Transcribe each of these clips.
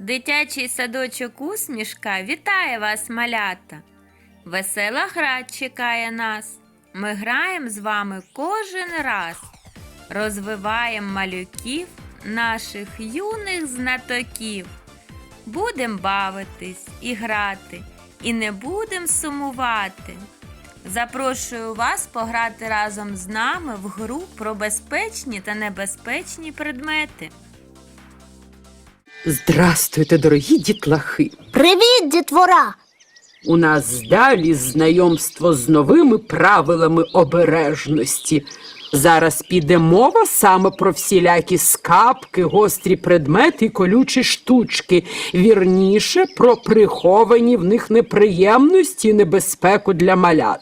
Дитячий садочок усмішка вітає вас, малята. Весела гра чекає нас. Ми граємо з вами кожен раз. Розвиваємо малюків, наших юних знатоків. Будем бавитись і грати, і не будем сумувати. Запрошую вас пограти разом з нами в гру про безпечні та небезпечні предмети. Здрастуйте, дорогі дітлахи! Привіт, дітвора! У нас далі знайомство з новими правилами обережності. Зараз піде мова саме про всілякі скапки, гострі предмети і колючі штучки. Вірніше про приховані в них неприємності і небезпеку для малят.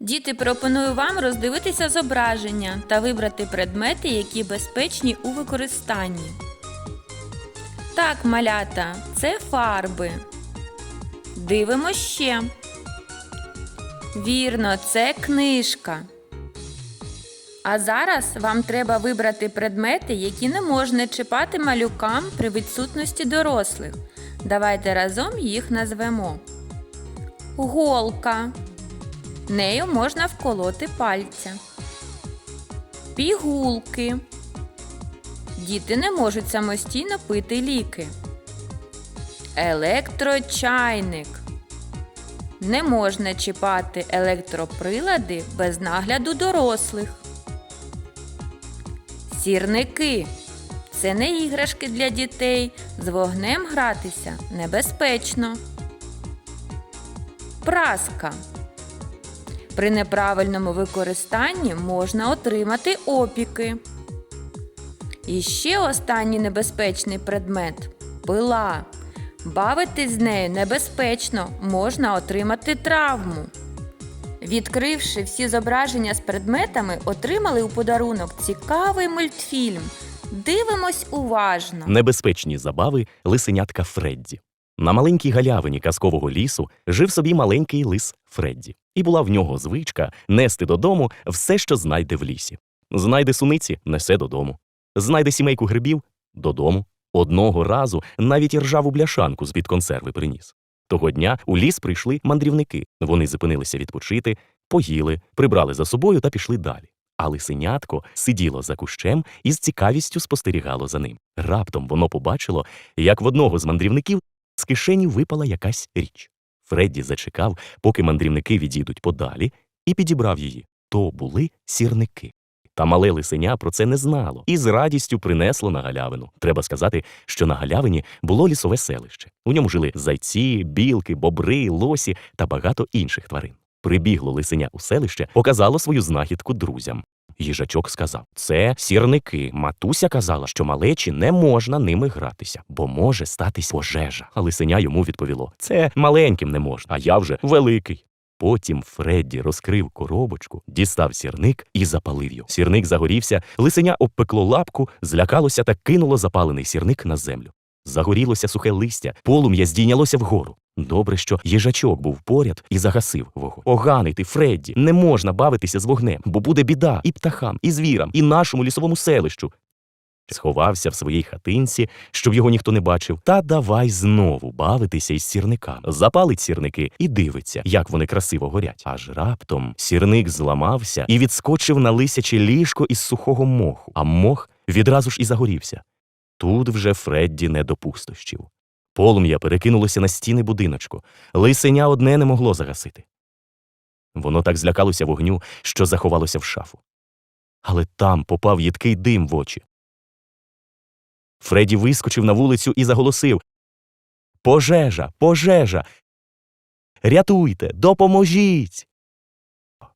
Діти, пропоную вам роздивитися зображення та вибрати предмети, які безпечні у використанні. Так, малята, це фарби. Дивимо ще. Вірно, це книжка. А зараз вам треба вибрати предмети, які не можна чіпати малюкам при відсутності дорослих. Давайте разом їх назвемо. Голка. Нею можна вколоти пальця. Пігулки. Діти не можуть самостійно пити ліки. Електрочайник. Не можна чіпати електроприлади без нагляду дорослих. Сірники. Це не іграшки для дітей. З вогнем гратися небезпечно. Праска. При неправильному використанні можна отримати опіки. І ще останній небезпечний предмет пила. Бавитись з нею небезпечно, можна отримати травму. Відкривши всі зображення з предметами, отримали у подарунок цікавий мультфільм. Дивимось уважно. Небезпечні забави лисенятка Фредді. На маленькій галявині казкового лісу жив собі маленький лис Фредді, і була в нього звичка нести додому все, що знайде в лісі. Знайде суниці несе додому. Знайде сімейку грибів додому. Одного разу навіть ржаву бляшанку з-під консерви приніс. Того дня у ліс прийшли мандрівники. Вони зупинилися відпочити, поїли, прибрали за собою та пішли далі. А лисенятко сиділо за кущем і з цікавістю спостерігало за ним. Раптом воно побачило, як в одного з мандрівників з кишені випала якась річ. Фредді зачекав, поки мандрівники відійдуть подалі, і підібрав її. То були сірники. Та мале лисеня про це не знало і з радістю принесло на галявину. Треба сказати, що на галявині було лісове селище. У ньому жили зайці, білки, бобри, лосі та багато інших тварин. Прибігло лисеня у селище, показало свою знахідку друзям. Їжачок сказав: Це сірники. Матуся казала, що малечі не можна ними гратися, бо може статись пожежа. А лисеня йому відповіло: Це маленьким не можна, а я вже великий. Потім Фредді розкрив коробочку, дістав сірник і запалив його. Сірник загорівся, лисеня обпекло лапку, злякалося та кинуло запалений сірник на землю. Загорілося сухе листя, полум'я здійнялося вгору. Добре, що їжачок був поряд і загасив вогонь. Поганий ти, Фредді, не можна бавитися з вогнем, бо буде біда і птахам, і звірам, і нашому лісовому селищу. Сховався в своїй хатинці, щоб його ніхто не бачив, та давай знову бавитися із сірниками. Запалить сірники і дивиться, як вони красиво горять. Аж раптом сірник зламався і відскочив на лисяче ліжко із сухого моху, а мох відразу ж і загорівся. Тут вже Фредді не допустощів. Полум'я перекинулося на стіни будиночку. Лисеня одне не могло загасити. Воно так злякалося вогню, що заховалося в шафу. Але там попав їдкий дим в очі. Фредді вискочив на вулицю і заголосив Пожежа, пожежа. Рятуйте, допоможіть.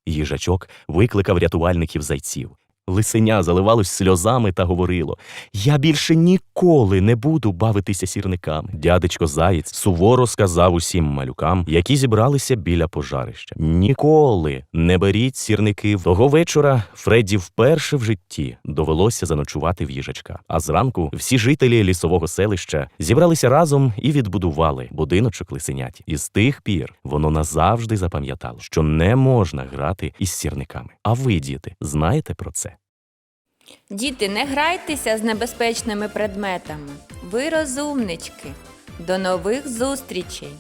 Їжачок викликав рятувальників зайців. Лисеня заливалось сльозами та говорило Я більше ніколи не буду бавитися сірниками. Дядечко Заєць суворо сказав усім малюкам, які зібралися біля пожарища. Ніколи не беріть сірники. Того вечора Фредді вперше в житті довелося заночувати в їжачка. А зранку всі жителі лісового селища зібралися разом і відбудували будиночок лисеняті. І з тих пір воно назавжди запам'ятало, що не можна грати із сірниками. А ви, діти, знаєте про це? Діти, не грайтеся з небезпечними предметами. Ви розумнички. До нових зустрічей!